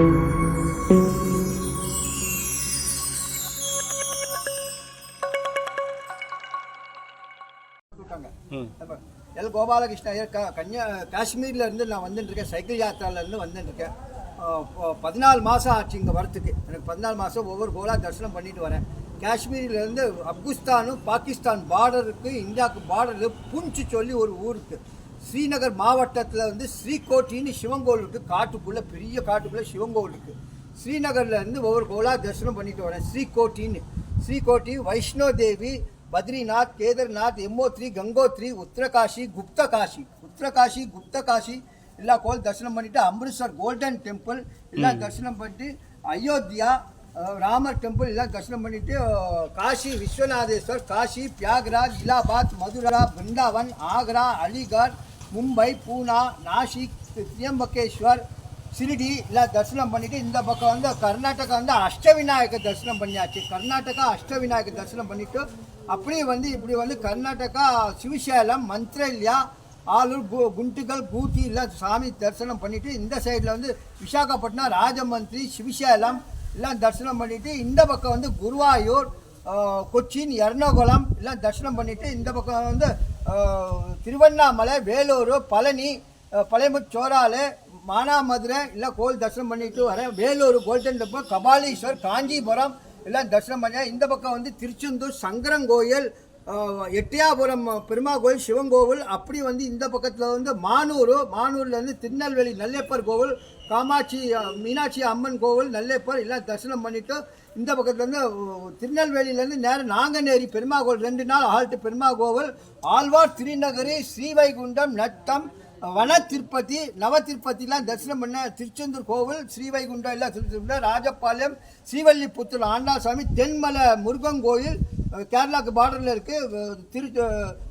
L Gopalakrishna Iyer க கன்னியா காஷ்மீர்ல இருந்து நான் வந்துட்டுருக்கேன். சைக்கிள் யாத்திரால இருந்து பதினாலு மாதம் ஆச்சு இங்கே வரத்துக்கு. எனக்கு பதினாலு மாதம் ஒவ்வொரு கோலா தரிசனம் பண்ணிட்டு வரேன். காஷ்மீர்லேருந்து ஆப்கிஸ்தானும் பாகிஸ்தான் பார்டருக்கு இந்தியாவுக்கு பார்டரில் புஞ்சு சொல்லி ஒரு ஊருக்கு. ஸ்ரீநகர் மாவட்டத்தில் வந்து ஸ்ரீகோட்டின்னு சிவன் கோவில் இருக்குது காட்டுக்குள்ளே பெரிய காட்டுக்குள்ளே சிவன் கோவில் இருக்குது ஸ்ரீநகர்ல இருந்து ஒவ்வொரு கோலா தரிசனம் பண்ணிட்டு வரேன். ஸ்ரீகோட்டின்னு. ஸ்ரீகோட்டி வைஷ்ணோ தேவி பத்ரிநாத் கேதார்நாத் எம்மோத்ரி கங்கோத்ரி உத்தரகாஷி குப்தகாஷி உத்தரகாஷி குப்தகாஷி எல்லா கோவில் தரிசனம் பண்ணிட்டு அம்ரித்சர் கோல்டன் டெம்பிள் எல்லாம் தரிசனம் பண்ணிட்டு அயோத்தியா ராமர் டெம்பிள் எல்லாம் தரிசனம் பண்ணிட்டு காஷி விஸ்வநாதேஸ்வர் காஷி பியாக்ராஜ் இலாபாத் மதுரா பிருந்தாவன் ஆக்ரா அலிகார் மும்பை பூனா நாசிக் திரியம்பகேஸ்வர் சிரிடி எல்லாம் தரிசனம் பண்ணிவிட்டு இந்த பக்கம் வந்து கர்நாடகா வந்து அஷ்டவிநாயகர் தரிசனம் பண்ணியாச்சு. கர்நாடகா அஷ்டவிநாயகர் தரிசனம் பண்ணிவிட்டு அப்படியே வந்து இப்படி வந்து கர்நாடகா சிவசேலம் மந்த்ரல்யா ஆலூர் கு குண்டுகள் பூத்தி எல்லாம் சாமி தரிசனம் பண்ணிவிட்டு இந்த சைடில் வந்து விசாகப்பட்டினம் ராஜமந்திரி சிவசேலம் எல்லாம் தரிசனம் பண்ணிவிட்டு இந்த பக்கம் வந்து குருவாயூர் கொச்சின் எர்ணாகுளம் எல்லாம் தரிசனம் பண்ணிவிட்டு இந்த பக்கம் வந்து திருவண்ணாமலை வேலூர் பழனி ஆஹ், பழையமுத் மானாமதுரை இல்லை கோவில் தரிசனம் பண்ணிட்டு வரேன் வேலூர் கோல்டன் டெம்பிள் கபாலீஸ்வர் காஞ்சிபுரம் எல்லாம் தரிசனம் பண்ணேன் இந்த பக்கம் வந்து திருச்செந்தூர் சங்கரங்கோயில் எட்டியாபுரம் பெருமா கோயில் சிவன் கோவில் அப்படி வந்து இந்த பக்கத்தில் வந்து மானூர் மானூர்லேருந்து திருநெல்வேலி நல்லேப்பர் கோவில் காமாட்சி மீனாட்சி அம்மன் கோவில் நல்லேப்பர் எல்லாம் தரிசனம் பண்ணிவிட்டு இந்த பக்கத்துலேருந்து திருநெல்வேலியிலேருந்து நேரம் நாங்கநேரி பெருமா கோவில் ரெண்டு நாள் ஆல்ட்டு பெருமா கோவில் ஆழ்வார் திருநகரி ஸ்ரீவைகுண்டம் நட்டம் வன திருப்பதி நவ திருப்பதிலாம் தரிசனம் பண்ண திருச்செந்தூர் கோவில் ஸ்ரீவைகுண்டம் எல்லாம் திருச்செந்தூர் ராஜபாளையம் ஸ்ரீவல்லிபுத்தூர் ஆண்டாசாமி தென்மலை முருகன் கோயில் கேரளாக்கு பார்டரில் இருக்குது திரு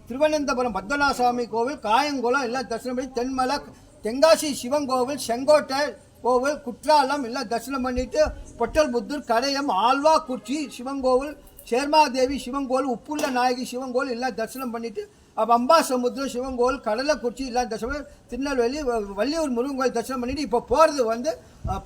திருவனந்தபுரம் பத்மநாசாமி கோவில் காயங்குளம் எல்லாம் தரிசனம் பண்ணி தென்மலை தென்காசி சிவன் கோவில் செங்கோட்டை கோவில் குற்றாலம் எல்லாம் தரிசனம் பண்ணிட்டு பொட்டல் புத்தூர் கடையம் ஆழ்வாக்குறிச்சி சிவங்கோவில் சேர்மாதேவி சிவங்கோவில் உப்புள்ள நாயகி சிவன் கோவில் எல்லாம் தரிசனம் பண்ணிட்டு அப்போ அம்பாசமுத்திரம் சிவன் கோவில் கடலைக்குறிச்சி எல்லாம் தரிசனம் திருநெல்வேலி வள்ளியூர் முருகன் கோயில் தரிசனம் பண்ணிட்டு இப்போ போகிறது வந்து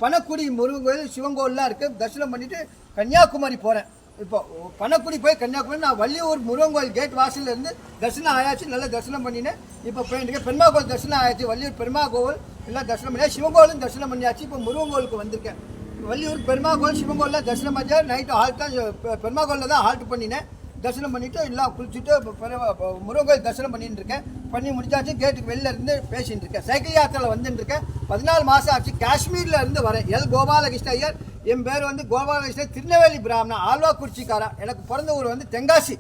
பணக்குடி முருகன் கோயில் சிவன் இருக்குது தரிசனம் பண்ணிட்டு கன்னியாகுமரி போகிறேன் இப்போ பணக்குடி போய் கன்னியாகுமரி நான் வள்ளியூர் முருகன் கோயில் கேட் வாசல்லேருந்து தரிசனம் ஆயாச்சு நல்லா தரிசனம் பண்ணினேன். இப்போ போயிட்டு பெருமா கோவில் தரிசனம் ஆயாச்சு வள்ளியூர் பெருமா கோவில் எல்லாம் தரிசனம் பண்ணியா சிவகோலும் தர்சனம் தரிசனம் பண்ணியாச்சு. இப்போ முருகன் கோவிலுக்கு வந்திருக்கேன். வள்ளியூர் பெருமா கோவில் சிவன் தரிசனம் பண்ணியா நைட்டு ஹால்ட் தான் பெருமா கோயிலில் தான் ஹால்ட் பண்ணினேன். தரிசனம் பண்ணிட்டு எல்லாம் குளிச்சுட்டு இப்போ தர்சனம் முருகன் கோயில் தரிசனம் பண்ணிட்டு இருக்கேன். பண்ணி முடிச்சாச்சு கேட்டுக்கு வெளில இருந்து பேசிட்டு இருக்கேன். சைக்கிள் யாத்திரையில் வந்துட்டு இருக்கேன். பதினாலு மாதம் ஆச்சு காஷ்மீரில் இருந்து வரேன். எல். கோபாலகிருஷ்ண ஐயர் என் பேர் வந்து கோபாலகிருஷ்ணன் திருநெல்வேலி பிராமணன் ஆழ்வாக்குறிச்சிக்காரன் எனக்கு பிறந்த ஊர் வந்து தென்காசி.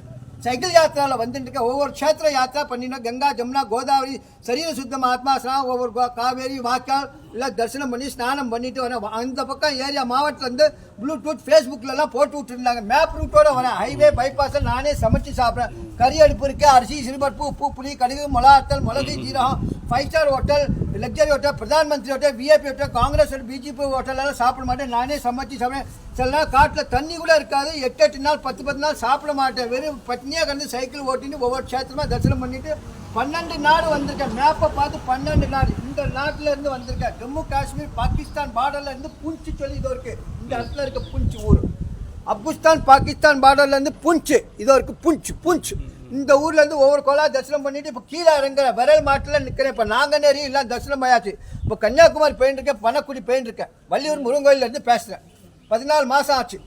சைக்கிள் யாத்திராவில் வந்துட்டு இருக்கேன் ஒவ்வொரு க்ஷேத்திர யாத்திரா பண்ணினோம். கங்கா ஜமுனா கோதாவரி சரீர சுத்த மகாத்மா ஸ்நானம் ஒவ்வொரு காவேரி வாய்க்கால் எல்லாம் தரிசனம் பண்ணி ஸ்நானம் பண்ணிட்டு வரேன் அந்த பக்கம் ஏரியா மாவட்டத்தில் இருந்து ப்ளூடூத் ஃபேஸ்புக்கிலலாம் போட்டு விட்டுருந்தாங்க. மேப் ரூட்டோட வரேன். ஹைவே பைபாஸில் நானே சமைச்சு சாப்பிட்றேன். கறி அடுப்பு இருக்கு. அரிசி சிறுபருப்பு உப்பு புளி கடுகு மிளகாத்தல் மிளகு ஜீரகம் five star hotel luxury hotel Pradhan Mantri hotel VIP hotel Congress hotel BJP ஹோட்டலெல்லாம் சாப்பிட மாட்டேன். நானே சமைச்சு சாப்பிடுவேன். சில நாள் காட்டில் தண்ணி கூட இருக்காது. எட்டு எட்டு நாள் பத்து பத்து நாள் சாப்பிட மாட்டேன். வெறும் பட்னியாக கடந்து சைக்கிள் ஓட்டின்னு ஒவ்வொரு க்ஷேத்திரமா தரிசனம் பண்ணிட்டு பன்னெண்டு நாடு வந்திருக்கேன். மேப்பை பார்த்து பன்னெண்டு நாடு. இந்த நாட்டிலேருந்து வந்திருக்கேன். ஜம்மு காஷ்மீர் பாகிஸ்தான் பார்டர்ல இருந்து புஞ்சு சொல்லி இதோ இருக்கு. இந்த இடத்துல இருக்க புஞ்சு ஊர். ஆப்கானிஸ்தான் பாகிஸ்தான் பார்டர்ல இருந்து புஞ்சு. இதோ இருக்கு புஞ்சு பூஞ்சு. இந்த ஊர்ல இருந்து ஒவ்வொரு கோலா தரிசனம் பண்ணிட்டு இப்போ கீழே இறங்குற விரல் மாட்டில் நிற்கிறேன் இப்போ நாங்கநேரி எல்லாம் தரிசனம் ஆயாச்சு. இப்போ கன்னியாகுமரி போயின்னு பணக்குடி பனக்குடி இருக்கேன். வள்ளியூர் முருகன் பேசுகிறேன் இருந்து பதினாலு மாதம் ஆச்சு.